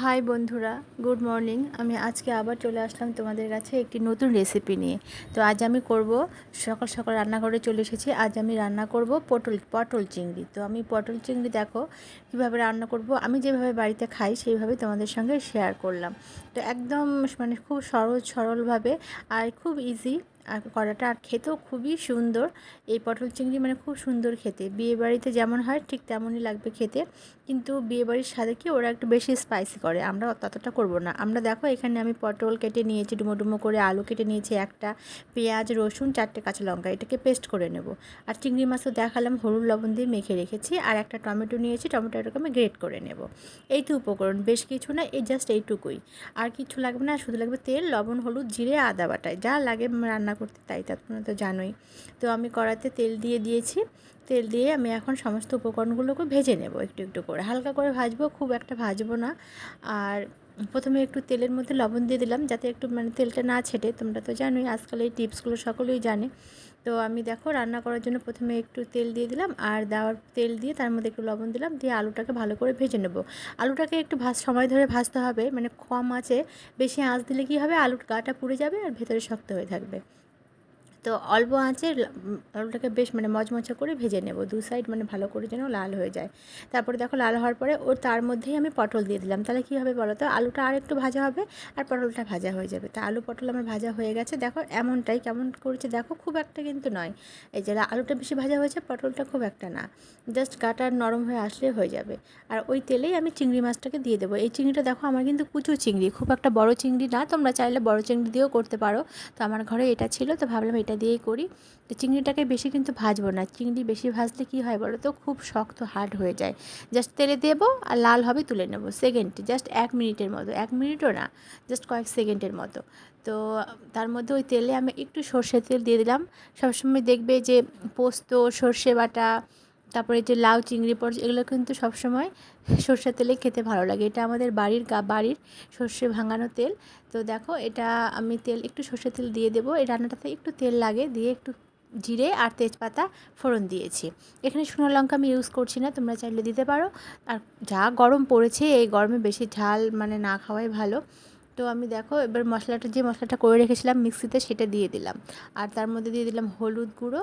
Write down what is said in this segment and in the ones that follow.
High বন্ধুরা, good morning. আমি আজকে আবার চলে আসলাম তোমাদের কাছে একটি নতুন রেসিপি নিয়ে। তো আজ আমি করব, সকাল সকাল রান্নাঘরে চলে এসেছি। আজ আমি রান্না করব পটল পটল চিংড়ি। তো আমি পটল চিংড়ি দেখো, কীভাবে রান্না করব, আমি যেভাবে বাড়িতে খাই সেইভাবে তোমাদের সঙ্গে শেয়ার করলাম। তো একদম মানে খুব সহজ, সরলভাবে আর খুব ইজি আর কড়াটা আর খেতেও খুবই সুন্দর। এই পটল চিংড়ি মানে খুব সুন্দর খেতে। বিয়ে বাড়িতে যেমন হয়, ঠিক তেমনই লাগবে খেতে। কিন্তু বিয়ে বাড়ির সাথে কি ওরা একটু বেশি স্পাইসি করে? আমরা ততটা করব না। আমরা দেখো এখানে আমি পটল কেটে নিয়েছি ডুমো ডুমো করে আলু কেটে নিয়েছি একটা, পেঁয়াজ, রসুন, চারটে কাঁচা লঙ্কা। এটাকে পেস্ট করে নেব। আর চিংড়ি মাছও দেখালাম, হলুদ লবণ দিয়ে মেখে রেখেছি। আর একটা টমেটো নিয়েছি, টমেটোটাকে আমি গ্রেট করে নেব। এই তো উপকরণ, বেশ কিছু না, এই জাস্ট এইটুকুই। আর কিছু লাগবে না, শুধু লাগবে তেল, লবণ, হলুদ, জিরে, আদা বাটায় যা লাগে রান্না করতে, তাই তা তোমরা তো জানোই। তো আমি কড়াতে তেল দিয়ে দিয়েছি। তেল দিয়ে আমি এখন সমস্ত উপকরণগুলোকে ভেজে নেব একটু একটু করে। হালকা করে ভাজবো, খুব একটা ভাজবো না। আর প্রথমে একটু তেলের মধ্যে লবণ দিয়ে দিলাম, যাতে একটু মানে তেলটা না ছেটে তোমরা তো জানোই আজকাল এই টিপসগুলো সকলেই জানে। তো আমি দেখো রান্না করার জন্য প্রথমে একটু তেল দিয়ে দিলাম, আর দেওয়ার তেল দিয়ে তার মধ্যে একটু লবণ দিলাম, দিয়ে আলুটাকে ভালো করে ভেজে নেব। আলুটাকে একটু ভাজ, সময় ধরে ভাজতে হবে মানে কম আছে বেশি আঁচ দিলে কী হবে? আলুর গাটা পুড়ে যাবে আর ভেতরে শক্ত হয়ে থাকবে। তো অল্প আঁচে আলুটাকে বেশ মানে মচমচা করে ভেজে নেব। দু সাইড মানে ভালো করে যেন লাল হয়ে যায়। তারপরে দেখো লাল হওয়ার পরে ওর তার মধ্যেই আমি পটল দিয়ে দিলাম। তাহলে কী হবে বলো তো? আলুটা আর একটু ভাজা হবে আর পটলটা ভাজা হয়ে যাবে। তা আলু পটল আমার ভাজা হয়ে গেছে। দেখো এমনটাই, কেমন করেছে দেখো, খুব একটা কিন্তু নয়। এই যে আলুটা বেশি ভাজা হয়েছে, পটলটা খুব একটা না। জাস্ট গাটা নরম হয়ে আসলে হয়ে যাবে। আর ওই তেলেই আমি চিংড়ি মাছটাকে দিয়ে দেবো। এই চিংড়িটা দেখো আমার কিন্তু কুচু চিংড়ি, খুব একটা বড় চিংড়ি না। তোমরা চাইলে বড় চিংড়ি দিয়েও করতে পারো। তো আমার ঘরে এটা ছিল, তো ভাবলাম এটা দিয়েই করি। তো চিংড়িটাকে বেশি কিন্তু ভাজবো না। চিংড়ি বেশি ভাজলে কি হয় বলো তো খুব শক্ত, হার্ড হয়ে যায়। জাস্ট তেলে দেব আর লাল হবে তুলে নেব। সেকেন্ডে জাস্ট এক মিনিটের মতো। এক মিনিটও না, জাস্ট কয়েক সেকেন্ডের মতো। তো তার মধ্যে ওই তেলে আমি একটু সর্ষের তেল দিয়ে দিলাম। সবসময় দেখবে যে পোস্ত, সর্ষে বাটা তারপরে যে লাউ, চিংড়ি পড় এগুলো কিন্তু সবসময় সর্ষের তেলে খেতে ভালো লাগে। এটা আমাদের বাড়ির গা, বাড়ির সর্ষে ভাঙানো তেল। তো দেখো, এটা আমি তেল, একটু সর্ষের তেল দিয়ে দেবো। এই রান্নাটাতে একটু তেল লাগে, দিয়ে একটু জিরে আর তেজপাতা ফোড়ন দিয়েছি। এখানে শুকনো লঙ্কা আমি ইউজ করছি না, তোমরা চাইলে দিতে পারো। আর যা গরম পড়েছে, এই গরমে বেশি ঝাল মানে না খাওয়াই ভালো। তো আমি দেখো, এবার মশলাটা, যে মশলাটা করে রেখেছিলাম মিক্সিতে সেটা দিয়ে দিলাম। আর তার মধ্যে দিয়ে দিলাম হলুদ গুঁড়ো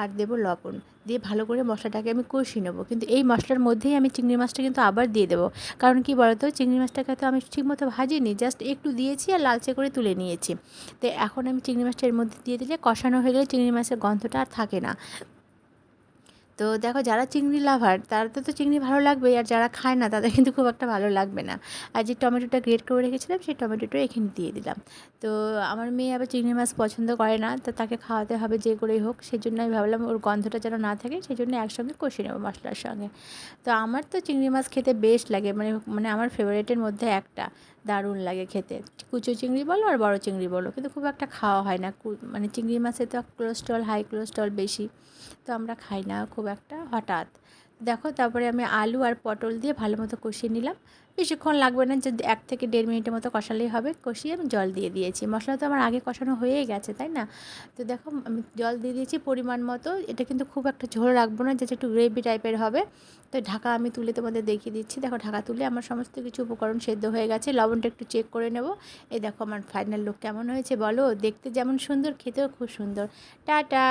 আর দেবো লবণ। দিয়ে ভালো করে মশলাটাকে আমি কষিয়ে নেব। কিন্তু এই মশলার মধ্যেই আমি চিংড়ি মাছটা কিন্তু আবার দিয়ে দেবো। কারণ কি বলতো, চিংড়ি মাছটাকে তো আমি ঠিকমতো ভাজিনি, জাস্ট একটু দিয়েছি আর লালচে করে তুলে নিয়েছি। তো এখন আমি চিংড়ি মাছটা এর মধ্যে দিয়ে দিলে কষানো হয়ে গেলে চিংড়ি মাছের গন্ধটা আর থাকে না। তো দেখো যারা চিংড়ি লাভার তারা তো চিংড়ি ভালো লাগবে আর যারা খায় না, তাদের কিন্তু খুব একটা ভালো লাগবে না। আর যে টমেটোটা গ্রেট করে রেখেছিলাম, সেই টমেটোটা এখানে দিয়ে দিলাম। তো আমার মেয়ে আবার চিংড়ি মাছ পছন্দ করে না, তো তাকে খাওয়াতে হবে যে করেই হোক সেই জন্য আমি ভাবলাম ওর গন্ধটা যেন না থাকে সেই জন্য একসঙ্গে কষিয়ে নেব মশলার সঙ্গে। তো আমার তো চিংড়ি মাছ খেতে বেশ লাগে মানে মানে আমার ফেভারিটের মধ্যে একটা। দারুণ লাগে খেতে। কুচো চিংড়ি বলো আর বড় চিংড়ি বলো, কিন্তু খুব একটা খাওয়া হয় না। মানে চিংড়ি মাছে তো কোলেস্ট্রল হাই কোলেস্ট্রল বেশি, তো আমরা খাই না খুব একটা হঠাৎ। দেখো, তারপরে আমি আলু আর পটল দিয়ে ভালো মতো কষিয়ে নিলাম। বেশিক্ষণ লাগবে না, যে এক থেকে দেড় মিনিটের মতো কষালেই হবে। কষিয়ে আমি জল দিয়ে দিয়েছি। মশলা তো আমার আগে কষানো হয়েই গেছে, তাই না? তো দেখো, আমি জল দিয়ে দিয়েছি পরিমাণ মতো। এটা কিন্তু খুব একটা ঝোল রাখব না যেটা একটু গ্রেভি টাইপের হবে। তো ঢাকা আমি তুলে তোমাদের দেখিয়ে দিচ্ছি। দেখো, ঢাকা তুলে আমার সমস্ত কিছু উপকরণ সেদ্ধ হয়ে গেছে। লবণটা একটু চেক করে নেব। এই দেখো, আমার ফাইনাল লুক কেমন হয়েছে বলো? দেখতে যেমন সুন্দর, খেতেও খুব সুন্দর। টাটা!